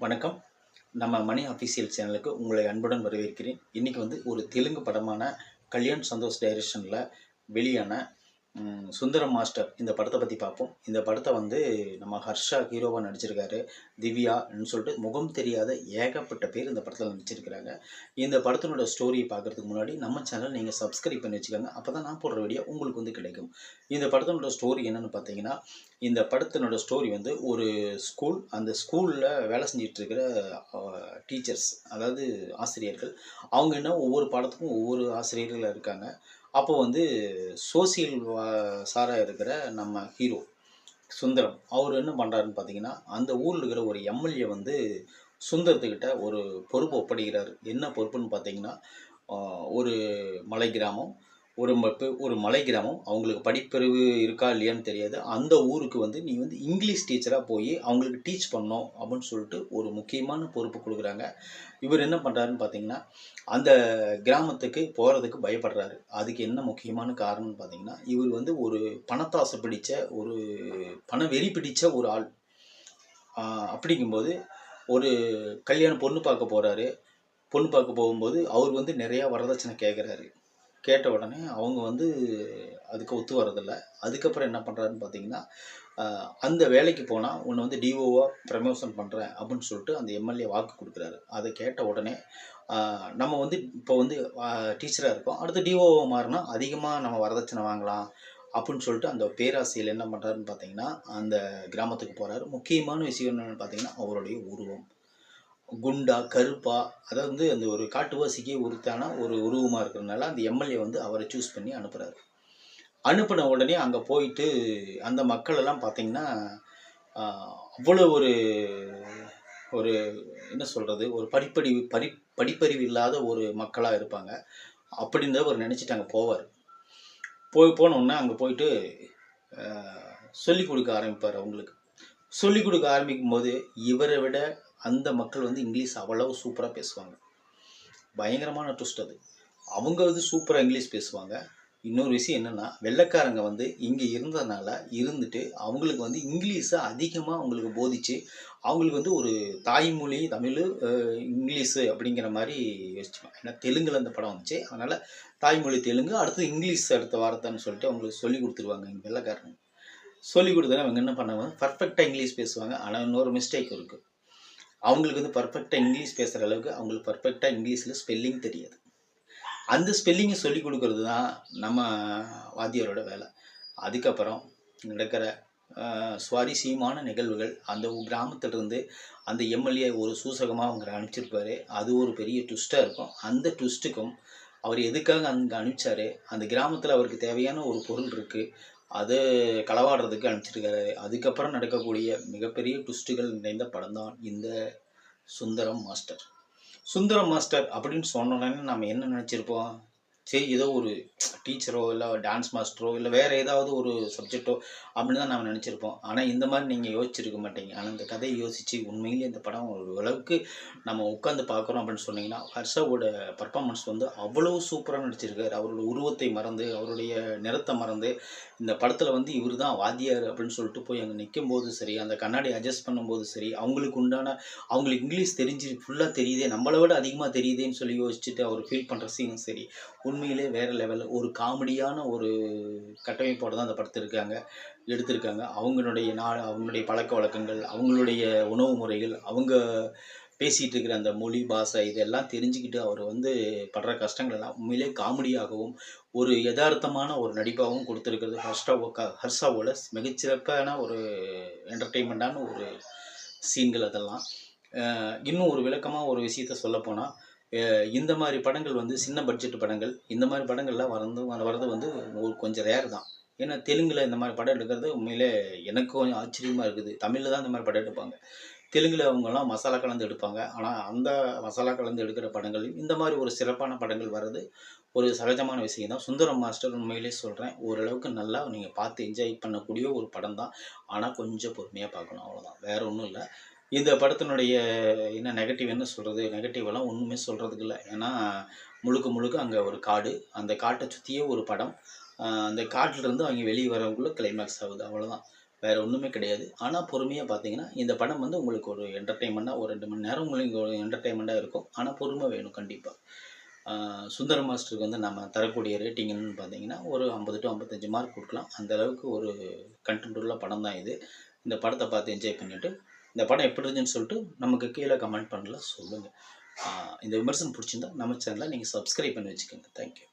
வணக்கம். நம்ம மணி அஃபீஷியல் சேனலுக்கு உங்களை அன்புடன் வரவேற்கிறேன். இன்றைக்கி வந்து ஒரு தெலுங்கு படமான கல்யாண் சந்தோஷ் டைரக்ஷனில் வெளியான சுந்தரம் மாஸ்டர் இந்த படத்தை பற்றி பார்ப்போம். இந்த படத்தை வந்து நம்ம ஹர்ஷா ஹீரோவாக நடிச்சிருக்காரு திவ்யான்னு சொல்லிட்டு முகம் தெரியாத ஏகப்பட்ட பேர் இந்த படத்தில் நடிச்சிருக்கிறாங்க. இந்த படத்தினோட ஸ்டோரியை பார்க்குறதுக்கு முன்னாடி நம்ம சேனல் நீங்கள் சப்ஸ்கிரைப் பண்ணி வச்சுக்கோங்க. அப்போ தான் நான் போடுற வீடியோ உங்களுக்கு வந்து கிடைக்கும். இந்த படத்தினோட ஸ்டோரி என்னன்னு பார்த்தீங்கன்னா இந்த படத்தினோட ஸ்டோரி வந்து ஒரு ஸ்கூல் அந்த ஸ்கூலில் வேலை செஞ்சுட்டு இருக்கிற டீச்சர்ஸ் அதாவது ஆசிரியர்கள். அவங்க என்ன ஒவ்வொரு பாடத்துக்கும் ஒவ்வொரு ஆசிரியர்கள் இருக்காங்க. அப்போ வந்து சோசியல் சாராக இருக்கிற நம்ம ஹீரோ சுந்தரம் அவர் என்ன பண்ணுறாருன்னு பார்த்தீங்கன்னா அந்த ஊரில் இருக்கிற ஒரு எம்எல்ஏ வந்து சுந்தரத்துக்கிட்ட ஒரு பொறுப்பு ஒப்படைக்கிறார். என்ன பொறுப்புன்னு பார்த்தீங்கன்னா ஒரு மலை கிராமம் ஒரு ம- பெ- ஒரு மலை கிராமம் அவங்களுக்கு படிப்பறிவு இருக்கா இல்லையான்னு தெரியாது. அந்த ஊருக்கு வந்து நீ வந்து இங்கிலீஷ் டீச்சராக போய் அவங்களுக்கு டீச் பண்ணோம் அப்படின்னு சொல்லிட்டு ஒரு முக்கியமான பொறுப்பு கொடுக்குறாங்க. இவர் என்ன பண்ணுறாருன்னு பார்த்தீங்கன்னா அந்த கிராமத்துக்கு போகிறதுக்கு பயப்படுறாரு. அதுக்கு என்ன முக்கியமான காரணம்னு பார்த்தீங்கன்னா இவர் வந்து ஒரு பணத்தாசை பிடித்த ஒரு பண வெறி பிடித்த ஒரு ஆள். அப்படிங்கும்போது ஒரு கல்யாண பொண்ணு பார்க்க போகிறாரு பொண்ணு பார்க்க போகும்போது அவர் வந்து நிறையா வரதட்சணை கேட்குறாரு கேட்ட உடனே அவங்க வந்து அதுக்கு ஒத்து வரதில்லை அதுக்கப்புறம் என்ன பண்ணுறாருன்னு பார்த்தீங்கன்னா அந்த வேலைக்கு போனால் உன்னை வந்து டிஓவாக ப்ரமோஷன் பண்ணுறேன் அப்படின்னு சொல்லிட்டு அந்த எம்எல்ஏ வாக்கு கொடுக்குறாரு. அதை கேட்ட உடனே நம்ம வந்து இப்போ வந்து டீச்சராக இருக்கோம். அடுத்து டிஓவை மாறினா அதிகமாக நம்ம வரதட்சணை வாங்கலாம் அப்படின்னு சொல்லிட்டு அந்த பேராசையில் என்ன பண்ணுறாருன்னு பார்த்தீங்கன்னா அந்த கிராமத்துக்கு போகிறாரு முக்கியமான விஷயம் என்னென்னு பார்த்தீங்கன்னா அவருடைய உருவம். குண்டா கருப்பா அதாவது வந்து அந்த ஒரு காட்டுவாசிக்கே உருத்தான ஒரு உருவமாக இருக்கிறதுனால அந்த எம்எல்ஏ வந்து அவரை சூஸ் பண்ணி அனுப்புகிறாரு அனுப்பின உடனே அங்கே போயிட்டு அந்த மக்களெல்லாம் பார்த்தீங்கன்னா அவ்வளோ ஒரு ஒரு என்ன சொல்கிறது ஒரு படிப்பறிவு படி படிப்பறிவு இல்லாத ஒரு மக்களாக இருப்பாங்க. அப்படின்னு தான் அவர் நினச்சிட்டு அங்கே போவார். போய் போனோடனே அங்கே போயிட்டு சொல்லிக் கொடுக்க ஆரம்பிப்பார் அவங்களுக்கு. சொல்லிக் கொடுக்க ஆரம்பிக்கும் போது இவரை விட அந்த மக்கள் வந்து இங்கிலீஷ் அவ்வளவு சூப்பராக பேசுவாங்க. பயங்கரமான ட்விஸ்ட் அது. அவங்க வந்து சூப்பராக இங்கிலீஷ் பேசுவாங்க. இன்னொரு விஷயம் என்னென்னா வெள்ளைக்காரங்க வந்து இங்கே இருந்ததுனால இருந்துட்டு அவங்களுக்கு வந்து இங்கிலீஷை அதிகமாக அவங்களுக்கு போதிச்சு அவங்களுக்கு வந்து ஒரு தாய்மொழி தமிழ் இங்கிலீஷு அப்படிங்கிற மாதிரி யோசிச்சுப்பாங்க ஏன்னா தெலுங்கில் அந்த படம் வந்துச்சு. அதனால் தாய்மொழி தெலுங்கு அடுத்து இங்கிலீஷ் அடுத்த வார்த்தைன்னு சொல்லிட்டு அவங்களுக்கு சொல்லி கொடுத்துருவாங்க இங்கே வெள்ளைக்காரங்க. சொல்லி கொடுத்தனா அவங்க என்ன பண்ணுவாங்க பர்ஃபெக்டாக இங்கிலீஷ் பேசுவாங்க. ஆனால் இன்னொரு மிஸ்டேக் இருக்குது அவங்களுக்கு வந்து பர்ஃபெக்டாக இங்கிலீஷ் பேசுகிற அளவுக்கு அவங்களுக்கு பர்ஃபெக்டாக இங்கிலீஷில் ஸ்பெல்லிங் தெரியாது. அந்த ஸ்பெல்லிங்கை சொல்லி கொடுக்கறது தான் நம்ம வாத்தியாரோட வேலை. அதுக்கப்புறம் நடக்கிற சுவாரஸ்யமான நிகழ்வுகள் அந்த கிராமத்திலிருந்து அந்த எம்எல்ஏ ஒரு சூசகமாக அவங்க அனுப்பிச்சிருப்பாரு. அது ஒரு பெரிய ட்விஸ்ட்டாக இருக்கும். அந்த ட்விஸ்ட்டுக்கும் அவர் எதுக்காக அங்கே அனுப்பிச்சாரு? அந்த கிராமத்தில் அவருக்கு தேவையான ஒரு பொருள் இருக்குது அது களவாடுறதுக்கு அனுப்பிச்சிருக்காரு. அதுக்கப்புறம் நடக்கக்கூடிய மிகப்பெரிய ட்விஸ்ட்டுகள் நிறைந்த படம் தான் இந்த சுந்தரம் மாஸ்டர். சுந்தரம் மாஸ்டர் அப்படின்னு சொன்னோன்னே நம்ம என்ன நினச்சிருப்போம்? சரி ஏதோ ஒரு டீச்சரோ இல்லை டான்ஸ் மாஸ்டரோ இல்லை வேறு ஏதாவது ஒரு சப்ஜெக்டோ அப்படின்னு தான் நம்ம நினச்சிருப்போம். ஆனால் இந்த மாதிரி நீங்கள் யோசிச்சிருக்க மாட்டீங்க. ஆனால் இந்த கதையை யோசித்து உண்மையிலேயே இந்த படம் ஒரு அளவுக்கு நம்ம உட்காந்து பார்க்குறோம் அப்படின்னு சொன்னீங்கன்னா ஹர்ஷாவோட பர்ஃபார்மன்ஸ் வந்து அவ்வளோ சூப்பராக நடிச்சிருக்காரு. அவரோட உருவத்தை மறந்து அவருடைய நிறத்தை மறந்து இந்த படத்தில் வந்து இவர் தான் வாத்தியார் அப்படின்னு சொல்லிட்டு போய் அங்கே நிற்கும் போது சரி அந்த கண்ணாடி அட்ஜஸ்ட் பண்ணும்போது சரி அவங்களுக்கு உண்டான அவங்களுக்கு இங்கிலீஷ் தெரிஞ்சு ஃபுல்லாக தெரியுதே நம்மளை விட அதிகமாக தெரியுதேன்னு சொல்லி யோசிச்சுட்டு அவர் ஃபீல் பண்ணுற சீனும் சரி உண்மையிலே வேறு லெவலில் ஒரு காமெடியான ஒரு கட்டமைப்போடு தான் அந்த படத்தை இருக்காங்க எடுத்திருக்காங்க. அவங்களுடைய நா அவங்களுடைய பழக்க வழக்கங்கள் அவங்களுடைய உணவு முறைகள் அவங்க பேசிகிட்டு இருக்கிற அந்த மொழி பாஷை இதெல்லாம் தெரிஞ்சுக்கிட்டு அவர் வந்து படுற கஷ்டங்கள் எல்லாம் உண்மையிலே காமெடியாகவும் ஒரு யதார்த்தமான ஒரு நடிப்பாகவும் கொடுத்துருக்கிறது. ஹர்ஷாவோ க ஹர்ஷாவோட மிகச்சிறப்பான ஒரு என்டர்டெயின்மெண்ட்டான ஒரு சீன்கள் அதெல்லாம். இன்னும் ஒரு விளக்கமாக ஒரு விஷயத்த சொல்லப்போனால் இந்த மாதிரி படங்கள் வந்து சின்ன பட்ஜெட் படங்கள். இந்த மாதிரி படங்கள்லாம் வரந்து வர்றது வந்து ஒரு கொஞ்சம் ரேர் தான். ஏன்னா தெலுங்கில் இந்த மாதிரி படம் எடுக்கிறது உண்மையிலே எனக்கு கொஞ்சம் ஆச்சரியமாக இருக்குது. தமிழில் தான் இந்த மாதிரி படம் எடுப்பாங்க. தெலுங்கில் அவங்கெல்லாம் மசாலா கலந்து எடுப்பாங்க. ஆனால் அந்த மசாலா கலந்து எடுக்கிற படங்கள் இந்த மாதிரி ஒரு சிறப்பான படங்கள் வர்றது ஒரு சகஜமான விஷயம் தான். சுந்தரம் மாஸ்டர் உண்மையிலே சொல்கிறேன் ஓரளவுக்கு நல்லா நீங்கள் பார்த்து என்ஜாய் பண்ணக்கூடிய ஒரு படம் தான். ஆனால் கொஞ்சம் பொறுமையாக பார்க்கணும். அவ்வளோதான் வேறு ஒன்றும் இல்லை. இந்த படத்தினுடைய என்ன நெகட்டிவ் என்ன சொல்கிறது நெகட்டிவெல்லாம் ஒன்றுமே சொல்கிறதுக்கு இல்லை ஏன்னா முழுக்க முழுக்க அங்கே ஒரு காடு. அந்த காட்டை சுற்றியே ஒரு படம். அந்த காட்டிலிருந்து அவங்க வெளியே வரவங்களும் கிளைமேக்ஸ் ஆகுது. அவ்வளோதான் வேறு ஒன்றுமே கிடையாது. ஆனால் பொறுமையாக பார்த்தீங்கன்னா இந்த படம் வந்து உங்களுக்கு ஒரு என்டர்டெயின்மெண்ட்டாக ஒரு ரெண்டு மணி நேரம் உங்களுக்கு ஒரு என்டர்டெயின்மெண்ட்டாக இருக்கும். ஆனால் பொறுமை வேணும் கண்டிப்பாக சுந்தர மாஸ்டருக்கு வந்து நம்ம தரக்கூடிய ரேட்டிங்னு பார்த்தீங்கன்னா ஒரு ஐம்பது டு ஐம்பத்தஞ்சு மார்க் கொடுக்கலாம். அந்த அளவுக்கு ஒரு கண்டென்ட் உள்ள படம் தான் இது. இந்த படத்தை பார்த்து என்ஜாய் பண்ணிவிட்டு இந்த படம் எப்படி இருந்துச்சுன்னு சொல்லிட்டு நமக்கு கீழே கமெண்ட் பண்ணல சொல்லுங்கள் இந்த விமர்சனம் பிடிச்சிருந்தா நம்ம சேனலை நீங்கள் சப்ஸ்கிரைப் பண்ணி வச்சுக்கோங்க. தேங்க்யூ